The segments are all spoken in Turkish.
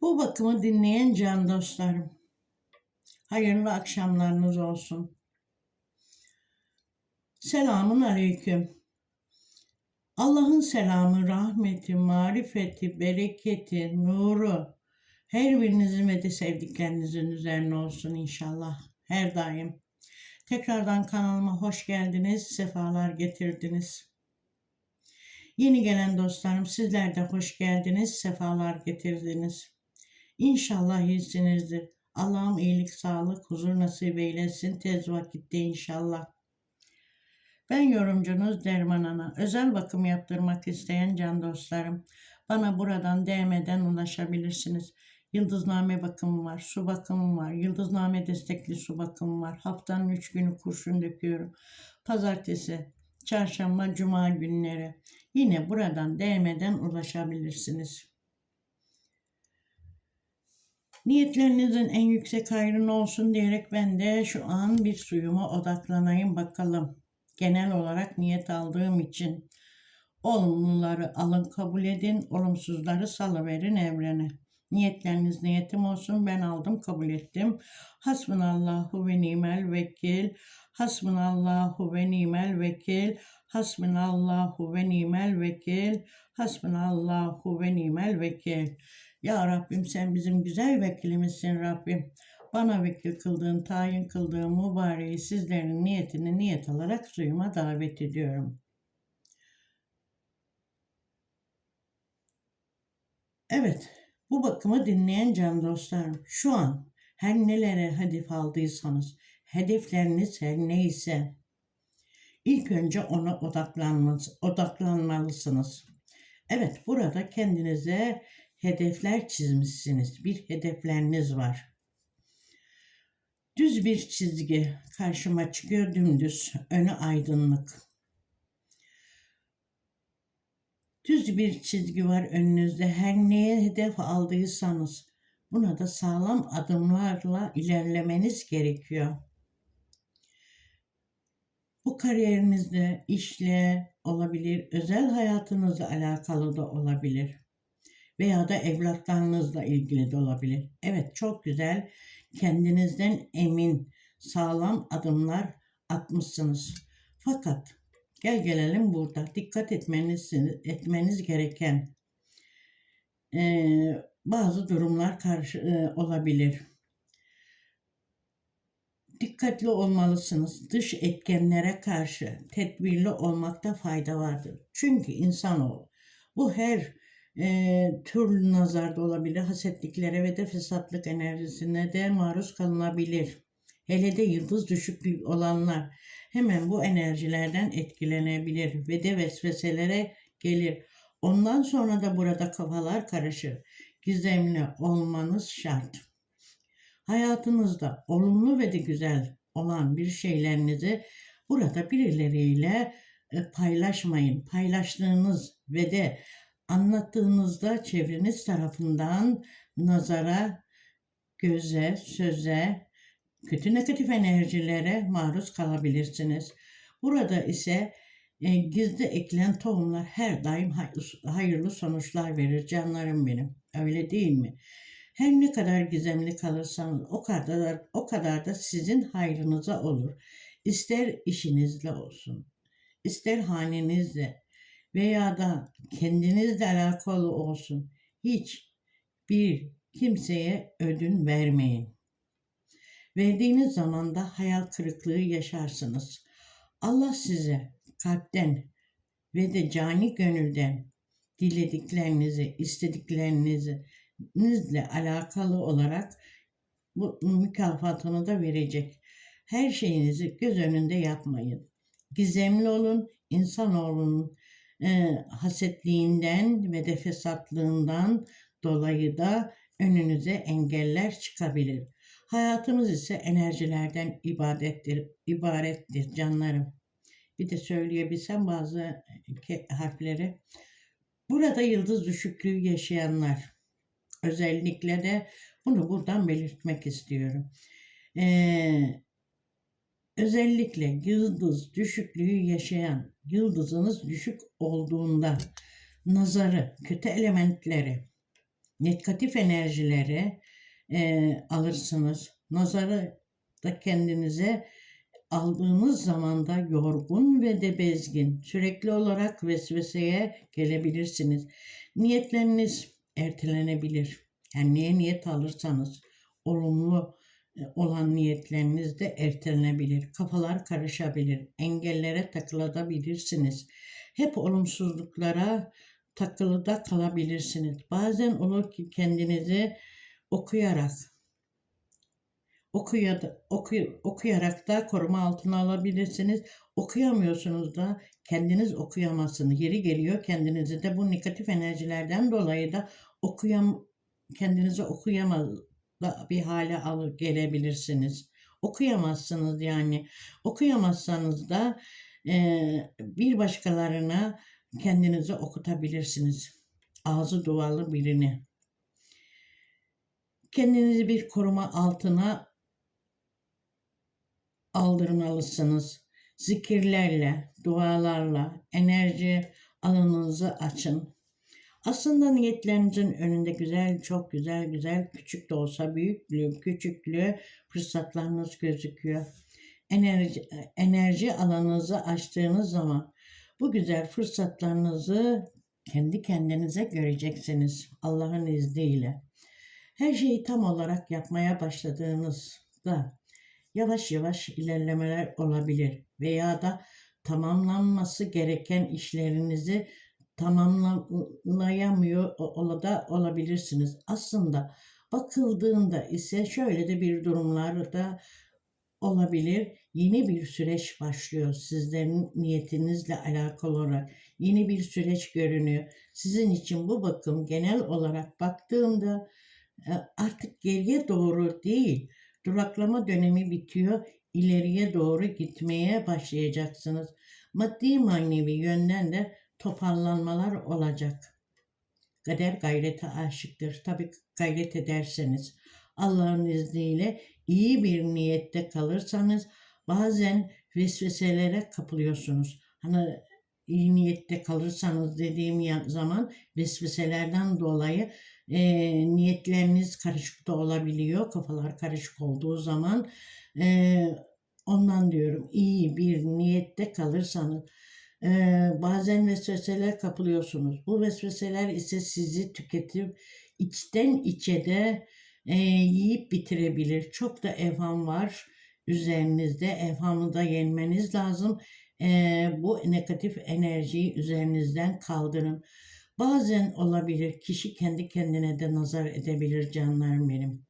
Bu bakımı dinleyen can dostlarım. Hayırlı akşamlarınız olsun. Selamun aleyküm. Allah'ın selamı, rahmeti, marifeti, bereketi, nuru her birinizin ve de sevdiklerinizin üzerine olsun inşallah. Her daim. Tekrardan kanalıma hoş geldiniz, sefalar getirdiniz. Yeni gelen dostlarım sizler de hoş geldiniz, sefalar getirdiniz. İnşallah iyisinizdir. Allah'ım iyilik, sağlık, huzur nasip eylesin tez vakitte inşallah. Ben yorumcunuz Derman Ana. Özel bakım yaptırmak isteyen can dostlarım. Bana buradan DM'den ulaşabilirsiniz. Yıldızname bakımı var, su bakımı var, yıldızname destekli su bakımı var. Haftanın 3 günü kurşun döküyorum. Pazartesi, çarşamba, cuma günleri. Yine buradan DM'den ulaşabilirsiniz. Niyetlerinizin en yüksek hayrını olsun diyerek ben de şu an bir suyuma odaklanayım bakalım. Genel olarak niyet aldığım için olumluları alın kabul edin, olumsuzları salıverin evrene. Niyetleriniz niyetim olsun. Ben aldım, kabul ettim. Hasbunallahu ve nimel vekil. Hasbunallahu ve nimel vekil. Hasbunallahu ve nimel vekil. Hasbunallahu ve nimel vekil. Ya Rabbim sen bizim güzel vekilimizsin Rabbim. Bana vekil kıldığın, tayin kıldığın mübareği sizlerin niyetini niyet alarak suyuma davet ediyorum. Evet, bu bakımı dinleyen can dostlarım, şu an her nelere hedef aldıysanız, hedefleriniz her neyse, ilk önce ona odaklanmalısınız. Evet, burada kendinize hedefler çizmişsiniz. Bir hedefleriniz var. Düz bir çizgi karşıma çıkıyor dümdüz, önü aydınlık. Düz bir çizgi var önünüzde. Her neye hedef aldıysanız buna da sağlam adımlarla ilerlemeniz gerekiyor. Bu kariyerinizde, işle olabilir, özel hayatınızla alakalı da olabilir. Veya da evlatlarınızla ilgili de olabilir. Evet çok güzel, kendinizden emin, sağlam adımlar atmışsınız. Fakat Gel gelelim burada. Dikkat etmeniz, etmeniz gereken e, bazı durumlar karşı e, olabilir. Dikkatli olmalısınız. Dış etkenlere karşı tedbirli olmakta fayda vardır. Çünkü insanoğlu bu her e, tür nazarda olabilir. Hasetliklere ve de fesatlık enerjisine de maruz kalınabilir. Hele de yıldız düşüklüğü olanlar hemen bu enerjilerden etkilenebilir ve de vesveselere gelir. Ondan sonra da burada kafalar karışır. Gizemli olmanız şart. Hayatınızda olumlu ve de güzel olan bir şeylerinizi burada birileriyle e, paylaşmayın. Paylaştığınız ve de anlattığınızda çevreniz tarafından nazara, göze, söze, kötü negatif enerjilere maruz kalabilirsiniz. Burada ise e, gizli eklen tohumlar her daim hayırlı sonuçlar verir canlarım benim. Öyle değil mi? Her ne kadar gizemli kalırsanız o kadar o kadar da sizin hayrınıza olur. İster işinizle olsun, ister hanenizle veya da kendinizle alakalı olsun. Hiç bir kimseye ödün vermeyin. Verdiğiniz zaman da hayal kırıklığı yaşarsınız. Allah size kalpten ve de cani gönülden dilediklerinizi, istediklerinizle alakalı olarak bu mükafatını da verecek. Her şeyinizi göz önünde yapmayın. Gizemli olun, insanoğlunun e, hasetliğinden ve de fesatlığından dolayı da önünüze engeller çıkabilir. Hayatımız ise enerjilerden ibadettir, ibarettir canlarım. Bir de söyleyebilsem bazı harfleri. Burada yıldız düşüklüğü yaşayanlar özellikle de bunu buradan belirtmek istiyorum. Ee, özellikle yıldız düşüklüğü yaşayan, yıldızınız düşük olduğunda nazarı, kötü elementleri, negatif enerjileri e, alırsınız. Nazarı da kendinize aldığınız zaman da yorgun ve de bezgin, sürekli olarak vesveseye gelebilirsiniz. Niyetleriniz ertelenebilir. Yani neye niyet alırsanız olumlu olan niyetleriniz de ertelenebilir. Kafalar karışabilir. Engellere takılabilirsiniz. Hep olumsuzluklara takılı da kalabilirsiniz. Bazen olur ki kendinizi okuyarak okuya, oku, okuyarak da koruma altına alabilirsiniz. Okuyamıyorsunuz da kendiniz okuyamazsınız. Yeri geliyor kendinizi de bu negatif enerjilerden dolayı da okuyam kendinizi okuyamaz da bir hale alır gelebilirsiniz. Okuyamazsınız yani. Okuyamazsanız da e, bir başkalarına kendinizi okutabilirsiniz. Ağzı duvarlı birini. Kendinizi bir koruma altına aldırmalısınız. Zikirlerle, dualarla enerji alanınızı açın. Aslında niyetlerinizin önünde güzel, çok güzel, güzel, küçük de olsa büyüklü, küçüklü fırsatlarınız gözüküyor. Enerji, enerji alanınızı açtığınız zaman bu güzel fırsatlarınızı kendi kendinize göreceksiniz Allah'ın izniyle. Her şeyi tam olarak yapmaya başladığınızda yavaş yavaş ilerlemeler olabilir veya da tamamlanması gereken işlerinizi tamamlayamıyor o- da olabilirsiniz. Aslında bakıldığında ise şöyle de bir durumlarda olabilir. Yeni bir süreç başlıyor sizlerin niyetinizle alakalı olarak. Yeni bir süreç görünüyor. Sizin için bu bakım genel olarak baktığımda e, artık geriye doğru değil, duraklama dönemi bitiyor. ileriye doğru gitmeye başlayacaksınız. Maddi manevi yönden de toparlanmalar olacak. Kader gayrete aşıktır. Tabi gayret ederseniz. Allah'ın izniyle iyi bir niyette kalırsanız bazen vesveselere kapılıyorsunuz. Hani iyi niyette kalırsanız dediğim zaman vesveselerden dolayı e, niyetleriniz karışık da olabiliyor. Kafalar karışık olduğu zaman e, ondan diyorum iyi bir niyette kalırsanız e, bazen vesveseler kapılıyorsunuz. Bu vesveseler ise sizi tüketip içten içe de e, yiyip bitirebilir. Çok da evham var üzerinizde. Evhamı da yenmeniz lazım. E, bu negatif enerjiyi üzerinizden kaldırın. Bazen olabilir kişi kendi kendine de nazar edebilir canlarım benim.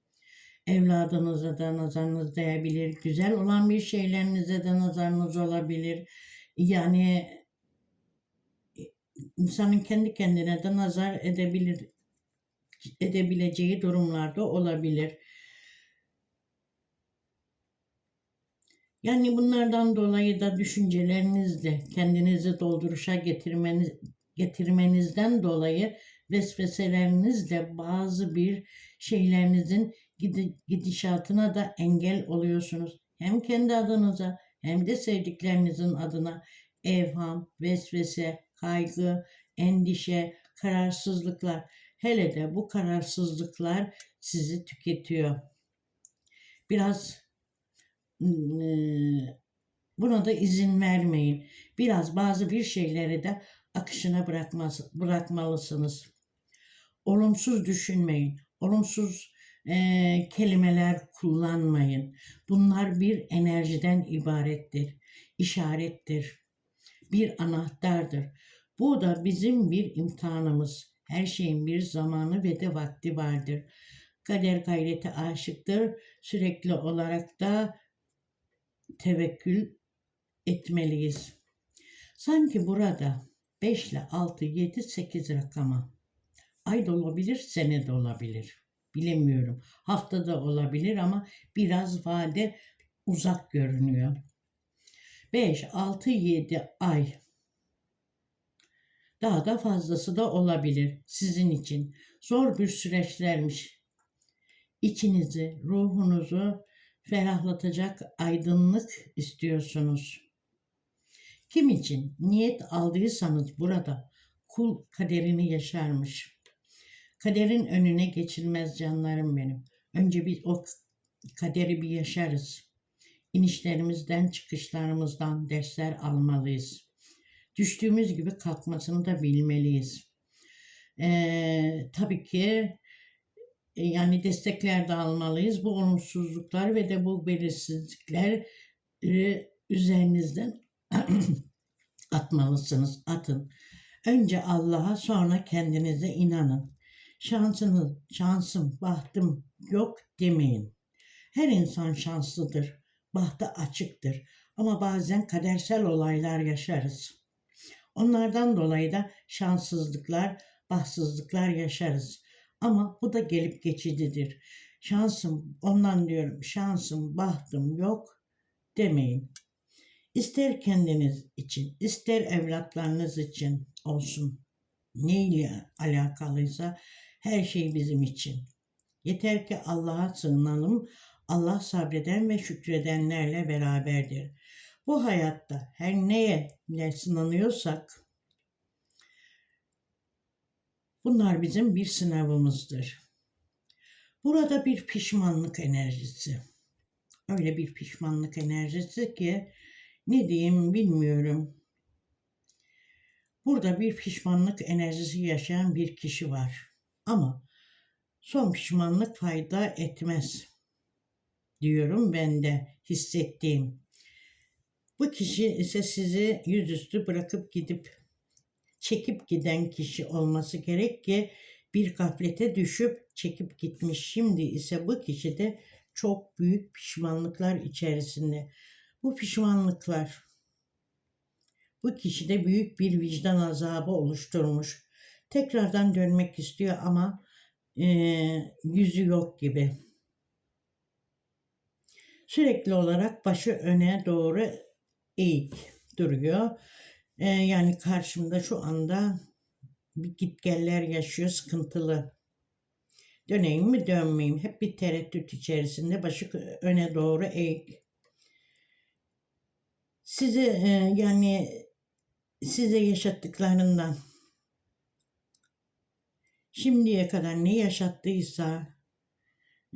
Evladınıza da nazarınız değebilir. Güzel olan bir şeylerinize de nazarınız olabilir. Yani insanın kendi kendine de nazar edebilir edebileceği durumlarda olabilir. Yani bunlardan dolayı da düşüncelerinizle kendinizi dolduruşa getirmeniz, getirmenizden dolayı vesveselerinizle bazı bir şeylerinizin gidişatına da engel oluyorsunuz. Hem kendi adınıza hem de sevdiklerinizin adına evham, vesvese, kaygı, endişe, kararsızlıklar. Hele de bu kararsızlıklar sizi tüketiyor. Biraz buna da izin vermeyin. Biraz bazı bir şeyleri de akışına bırakmaz, bırakmalısınız. Olumsuz düşünmeyin. Olumsuz e, kelimeler kullanmayın. Bunlar bir enerjiden ibarettir. işarettir. Bir anahtardır. Bu da bizim bir imtihanımız. Her şeyin bir zamanı ve de vakti vardır. Kader gayreti aşıktır. Sürekli olarak da tevekkül etmeliyiz. Sanki burada 5 ile 6, 7, 8 rakama ay da olabilir, sene de olabilir. Bilemiyorum. Haftada olabilir ama biraz vade uzak görünüyor. 5, 6, 7 ay daha da fazlası da olabilir sizin için. Zor bir süreçlermiş. İçinizi, ruhunuzu ferahlatacak aydınlık istiyorsunuz. Kim için niyet aldıysanız burada kul kaderini yaşarmış. Kaderin önüne geçilmez canlarım benim. Önce biz o kaderi bir yaşarız. İnişlerimizden, çıkışlarımızdan dersler almalıyız. Düştüğümüz gibi kalkmasını da bilmeliyiz. Ee, tabii ki e, yani destekler de almalıyız. Bu olumsuzluklar ve de bu belirsizlikler üzerinizden atmalısınız. Atın. Önce Allah'a sonra kendinize inanın. Şansınız, şansım, bahtım yok demeyin. Her insan şanslıdır. Bahtı açıktır. Ama bazen kadersel olaylar yaşarız. Onlardan dolayı da şanssızlıklar, bahtsızlıklar yaşarız. Ama bu da gelip geçicidir. Şansım, ondan diyorum şansım, bahtım yok demeyin. İster kendiniz için, ister evlatlarınız için olsun. Neyle alakalıysa her şey bizim için. Yeter ki Allah'a sığınalım. Allah sabreden ve şükredenlerle beraberdir. Bu hayatta her neye ne sınanıyorsak bunlar bizim bir sınavımızdır. Burada bir pişmanlık enerjisi. Öyle bir pişmanlık enerjisi ki ne diyeyim bilmiyorum. Burada bir pişmanlık enerjisi yaşayan bir kişi var. Ama son pişmanlık fayda etmez diyorum ben de hissettiğim. Bu kişi ise sizi yüzüstü bırakıp gidip çekip giden kişi olması gerek ki bir gaflete düşüp çekip gitmiş. Şimdi ise bu kişi de çok büyük pişmanlıklar içerisinde. Bu pişmanlıklar bu kişide büyük bir vicdan azabı oluşturmuş. Tekrardan dönmek istiyor ama e, yüzü yok gibi. Sürekli olarak başı öne doğru eğik duruyor. E, yani karşımda şu anda bir gitgeller yaşıyor sıkıntılı. Döneyim mi dönmeyeyim hep bir tereddüt içerisinde başı öne doğru eğik. Size yani size yaşattıklarından şimdiye kadar ne yaşattıysa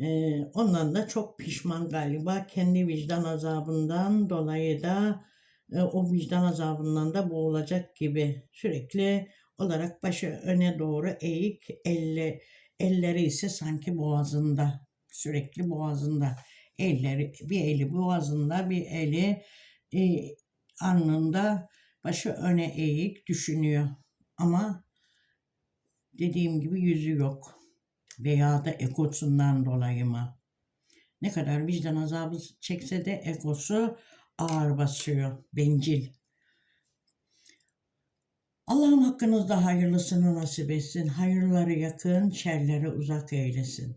e, ondan da çok pişman galiba. Kendi vicdan azabından dolayı da e, o vicdan azabından da boğulacak gibi sürekli olarak başı öne doğru eğik, elle, elleri ise sanki boğazında, sürekli boğazında. Elleri, bir eli boğazında, bir eli e, alnında, başı öne eğik düşünüyor. Ama dediğim gibi yüzü yok. Veya da ekosundan dolayı mı? Ne kadar vicdan azabı çekse de ekosu ağır basıyor, bencil. Allah'ım hakkınızda hayırlısını nasip etsin. Hayırları yakın, şerleri uzak eylesin.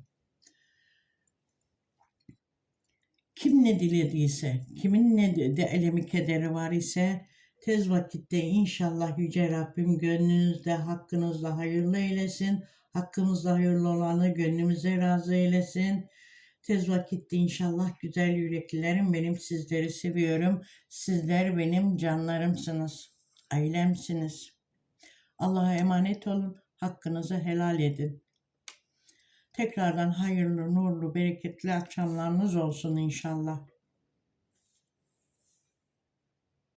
Kim ne dilediyse, kimin ne de elemi kederi var ise tez vakitte inşallah Yüce Rabbim gönlünüzde hakkınızda hayırlı eylesin. Hakkımızda hayırlı olanı gönlümüze razı eylesin. Tez vakitte inşallah güzel yüreklilerim benim sizleri seviyorum. Sizler benim canlarımsınız, ailemsiniz. Allah'a emanet olun, hakkınızı helal edin. Tekrardan hayırlı, nurlu, bereketli akşamlarınız olsun inşallah.